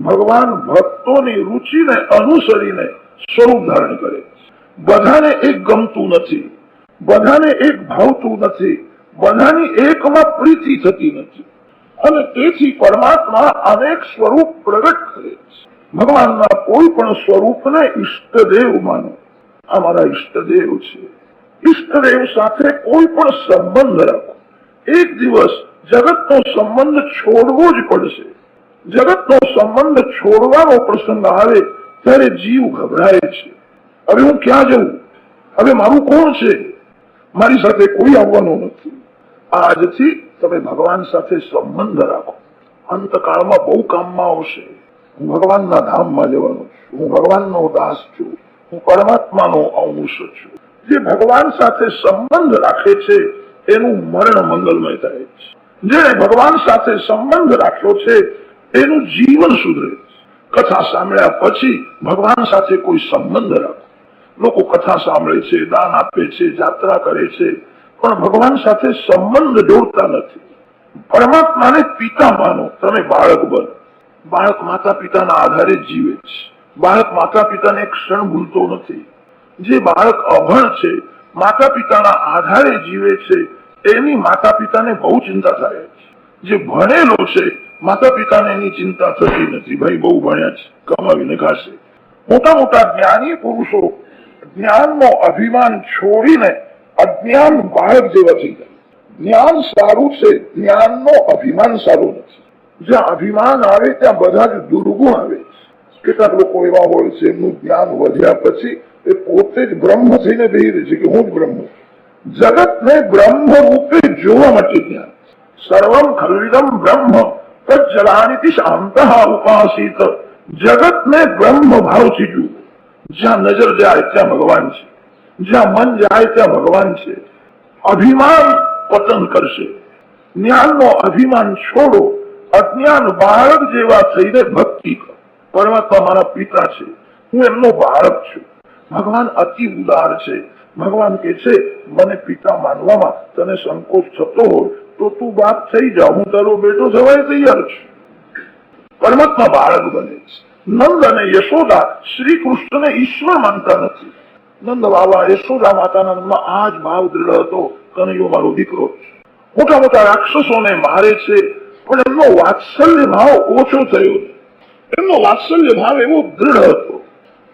ભગવાન ભક્તોની રુચિને અનુસરીને સ્વરૂપ ધારણ કરે. બધાને એક ગમતું નથી. બધાને એક ભાવતું નથી. બધાની એકમાં પ્રીતિ થતી નથી. અને તેથી પરમાત્મા અનેક સ્વરૂપ પ્રગટ કરે છે. ભગવાનના કોઈ પણ સ્વરૂપને ઈષ્ટદેવ માનો. આ મારા ઈષ્ટદેવ છે. ઈષ્ટદેવ સાથે કોઈ પણ સંબંધ રાખો. એક દિવસ જગતનો સંબંધ છોડવો જ પડશે. જગતનો સંબંધ છોડવાનો પ્રસંગ આવે ત્યારે જીવ ગભરાય છે. હવે હું ક્યાં જઉં? હવે મારું કોણ છે? મારી સાથે કોઈ આવવાનું નથી. આજથી તમે ભગવાન સાથે સંબંધ રાખો. અંતકાળમાં બહુ કામમાં આવશે. હું ભગવાનના ધામમાં જવાનો છું. હું ભગવાનનો દાસ છું. હું પરમાત્માનો અંશ છું. જે ભગવાન સાથે સંબંધ રાખે છે, એનું મરણ મંગલમય થાય છે. જેને ભગવાન સાથે સંબંધ રાખ્યો છે એનું જીવન સુધરે કથા સાંભળ્યા પછી ભગવાન સાથે કોઈ સંબંધ રાખો. લોકો કથા સાંભળે છે, દાન આપે છે જાત્રા કરે છે, પણ ભગવાન સાથે સંબંધ જોડતા નથી. પરમાત્માને પિતા માનો, તમે બાળક બનો. બાળક માતા પિતાના આધારે જીવે છે. બાળક માતા પિતાને ક્ષણ ભૂલતો નથી. જે બાળક અભણ છે માતા પિતાના આધારે જીવે છે, એની માતા પિતાને બહુ ચિંતા થાય છે. જે ભણેલો છે માતા પિતાને એની ચિંતા થતી નથી. ભાઈ બહુ ભણ્યા છે, કમાવીને ખાશે. મોટા મોટા જ્ઞાની પુરુષો જ્ઞાનનો અભિમાન છોડીને અજ્ઞાન બાળક જેવા થઈ જાય જ્ઞાન સારું છે, જ્ઞાનનો અભિમાન સારું નથી. જ્યાં અભિમાન આવે, ત્યાં બધા જ દુર્ગુણ આવે કેટલાક લોકો એવા હોય છે, એમનું જ્ઞાન વધ્યા પછી એ પોતે જ બ્રહ્મ થઈને બેહી રહે છે કે હું જ બ્રહ્મ છું. જગતને બ્રહ્મ રૂપે જોવા માટે જ્ઞાન. સર્વમ ખલવિદમ બ્રહ્મ. તજ્જલાનિતિ શાંત ઉપાસિત જગતને બ્રહ્મ ભાવથી જ્યાં નજર જાય ત્યાં ભગવાન છે જ્યાં મન જાય ત્યાં ભગવાન છે અભિમાન પતન કરશે જ્ઞાનનો અભિમાન છોડો અજ્ઞાન બાળક જેવા થઈને ભક્તિ કરો પરમાત્મા મારા પિતા છે હું એમનો બાળક છું ભગવાન અતિ ઉદાર છે ભગવાન કે છે મને પિતા માનવામાં તને સંકોચ થતો હોય તો તું બાપ થઈ જા, હું તારો બેટો થવાય તૈયાર છું. પરમાત્મા બાળક બને છે. નંદ અને યશોદા શ્રી કૃષ્ણને ઈશ્વર માનતા નથી. નંદ બાબા યશોદા માતાના મનમાં આ જ ભાવ દ્રઢ હતો, કનૈયો, મારો દીકરો મોટા મોટા રાક્ષસોને મારે છે, પણ એમનો વાત્સલ્ય ભાવ ઓછો થયો એમનો વાત્સલ્ય ભાવ એવો દ્રઢ હતો.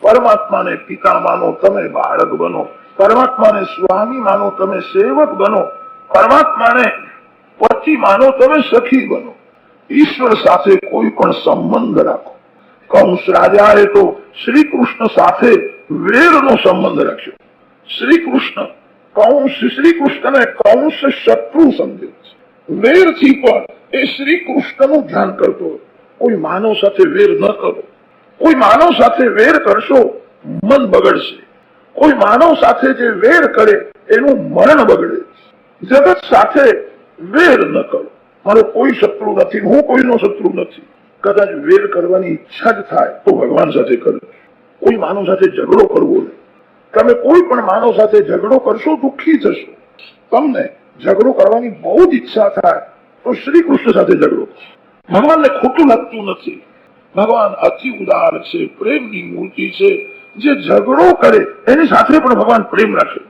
પરમાત્માને પિતા માનો તમે બાળક બનો. પરમાત્માને સ્વામી માનો તમે સેવક બનો. પરમાત્માને પતિ માનો તમે સખી બનો. ઈશ્વર સાથે કોઈ પણ સંબંધ રાખો. કંસ રાજાએ તો શ્રી કૃષ્ણ સાથે વેરનો સંબંધ રાખ્યો. શ્રી કૃષ્ણ કંસ શ્રી કૃષ્ણને કંસ શત્રુ સમજે વેરથી પણ એ શ્રી કૃષ્ણનું ધ્યાન કરતો કોઈ માનવ સાથે વેર ન કરો. કોઈ માનવ સાથે વેર કરશો, મન બગડશે. કોઈ માનવ સાથે જે વેર કરે, એનું મરણ બગડે જગત સાથે વેર ન કરો. મારો કોઈ શત્રુ નથી હું કોઈનો શત્રુ નથી. કદાચ વેર કરવાની ઈચ્છા જ થાય તો ભગવાન સાથે કરો. કોઈ માનવ સાથે ઝઘડો કરવો નહીં. તમે કોઈ પણ માનવ સાથે ઝઘડો કરશો દુઃખી થશો. તમને ઝઘડો કરવાની બહુ જ ઈચ્છા થાય તો શ્રી કૃષ્ણ સાથે ઝઘડો ભગવાનને ખોટું લાગતું નથી. ભગવાન અતિ ઉદાર છે, પ્રેમની મૂર્તિ છે. જે ઝઘડો કરે, એની સાથે પણ ભગવાન પ્રેમ રાખે.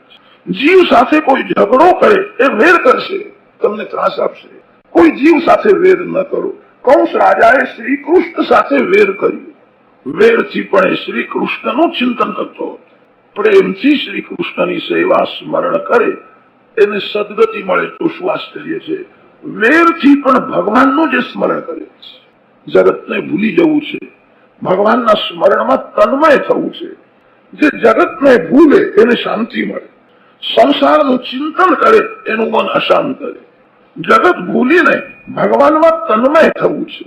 જીવ સાથે કોઈ ઝઘડો કરે, એ વેર કરશે. તમને ત્રાસ આપશે. કોઈ જીવ સાથે વેર ન કરો. કૌશ રાજાએ શ્રી કૃષ્ણ સાથે વેર કર્યું. વેરથી પણ એ શ્રી કૃષ્ણનું ચિંતન કરતો પ્રેમથી શ્રી કૃષ્ણની સેવા સ્મરણ કરે. એને સદગતિ મળે તો શું આશ્ચર્ય છે? વેરથી પણ ભગવાનનું જે સ્મરણ કરે છે. જગતને ભૂલી જવું છે. ભગવાનના સ્મરણમાં તન્મય થવું છે. જે જગતને ભૂલે એને શાંતિ મળે. સંસારનું ચિંતન કરે, એનું મન અશાંત રહે જગત ભૂલીને ભગવાનમાં તન્મય થવું છે.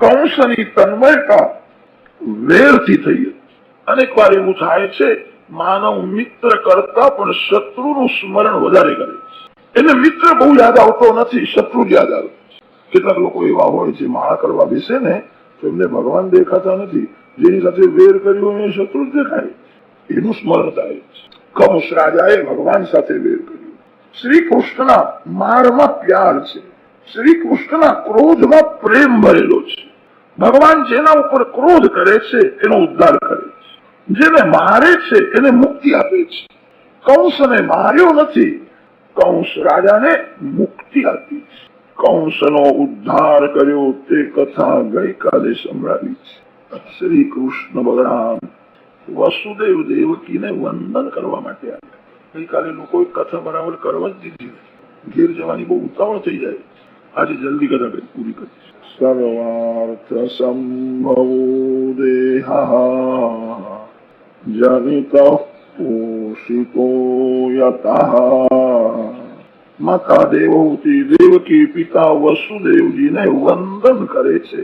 કંસની તન્મયતા વેરથી થઈ અનેક વાર એવું થાય છે, માનવ મિત્ર કરતા પણ શત્રુનું સ્મરણ વધારે કરે છે. એને મિત્ર બહુ યાદ આવતો નથી, શત્રુ યાદ આવે કેટલાક લોકો એવા હોય છે માળા કરવા બેસે ને, તો એમને ભગવાન દેખાતા નથી. જેની સાથે વેર કર્યો એ શત્રુ દેખાય. એનું સ્મરણ થાય કંસ રાજાએ ભગવાન સાથે વેર કર્યું. શ્રી કૃષ્ણના મારમાં પ્યાર છે. શ્રી કૃષ્ણના ક્રોધમાં પ્રેમ ભરેલો છે. ભગવાન જેના ઉપર ક્રોધ કરે છે, એનો ઉદ્ધાર કરે છે. જેને મારે છે, એને મુક્તિ આપે છે. કંસને માર્યો નથી, કંસ રાજાને મુક્તિ આપી છે. કંસનો ઉદ્ધાર કર્યો તે કથા ગઈકાલે સંભળાવી છે. શ્રી કૃષ્ણ બલરામ વસુદેવ દેવકીને વંદન કરવા માટે આવ્યા. ગઈકાલે લોકો કથા બરાબર કરવા જ દીધી. ઘેર જવાની બહુ ઉતાવળ થઈ જાય. આજે જલ્દી કથા કરી, પૂરી કરી સર્વાર્થ સંભવો દેહા જનિત પોષિતો યતઃ. માતા દેવહૂતિ દેવકી પિતા વસુદેવજીને વંદન કરે છે.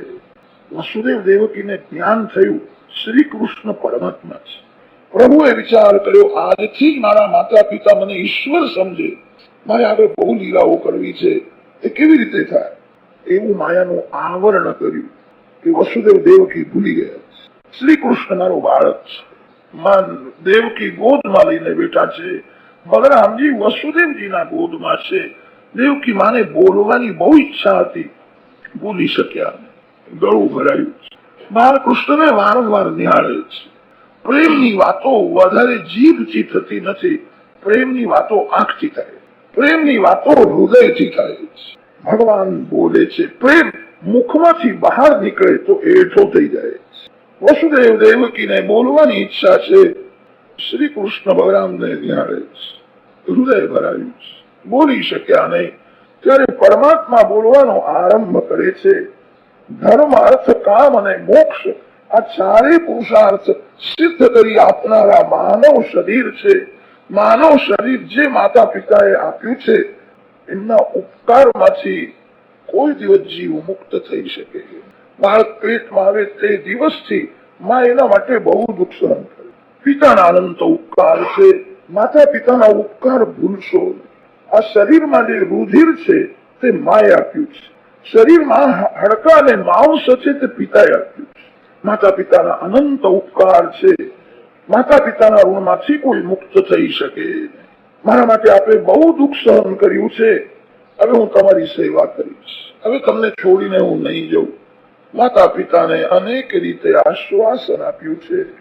વસુદેવ દેવકીને જ્ઞાન થયું. શ્રી કૃષ્ણ પરમાત્મા છે. પ્રભુએ વિચાર કર્યો, આજથી મારા માતા પિતા મને ઈશ્વર સમજે. મારે આગળ બહુ લીલાઓ કરવી છે. એ કેવી રીતે થાય? એવું માયાનું આવરણ કર્યું કે વસુદેવ દેવકી ભૂલી ગયા શ્રી કૃષ્ણ મારો બાળક છે. માં દેવકી ગોદમાં લઈને બેઠા છે. બલરામજી વસુદેવજીના ગોદમાં છે. દેવકી માને બોલવાની બહુ ઈચ્છા હતી. ભૂલી શક્યા ગળું ભરાયું. બાળકૃષ્ણને વારંવાર નિહાળે છે. પ્રેમની વાતો વધારે જીભથી થતી નથી. પ્રેમની વાતો આંખથી થાય. પ્રેમની વાતો હૃદયથી થાય. ભગવાન બોલે છે, પ્રેમ મુખમાંથી બહાર નીકળે તો એઠો થઈ જાય. વસુદેવ દેવકીને બોલવાની ઈચ્છા છે. શ્રી કૃષ્ણ બલરામને નિહાળે હૃદય ભરાયું છે. બોલી શક્યા નહીં. ત્યારે પરમાત્મા બોલવાનો આરંભ કરે છે. ધર્મ અર્થ કામ અને મોક્ષ આ ચારે પુરુષાર્થ સિદ્ધ કરી આપનારા માનવ શરીર છે. માનવ શરીર જે માતા પિતાએ આપ્યું છે, એમના ઉપકારમાંથી કોઈ દિવસ જીવ મુક્ત થઈ શકે. બાળક પેટમાં આવે તે દિવસથી માં એના માટે બહુ સહન કરે. પિતાના અનંત ઉપકાર છે. માતા પિતાના ઉપકાર ભૂલશો. આ શરીરમાં જે રુધિર છે, તે માએ આપ્યું છે. શરીરમાં હડકા અને માંસ છે, તે પિતાએ આપ્યું છે. માતા પિતાના અનંત ઉપકાર છે. માતા પિતાના ઋણમાંથી કોઈ મુક્ત થઈ શકે. મારા માટે આપે બહુ દુઃખ સહન કર્યું છે. હવે હું તમારી સેવા કરીશ. હવે તમને છોડીને હું નહીં જઉં. માતા પિતાને અનેક રીતે આશ્વાસન આપ્યું છે.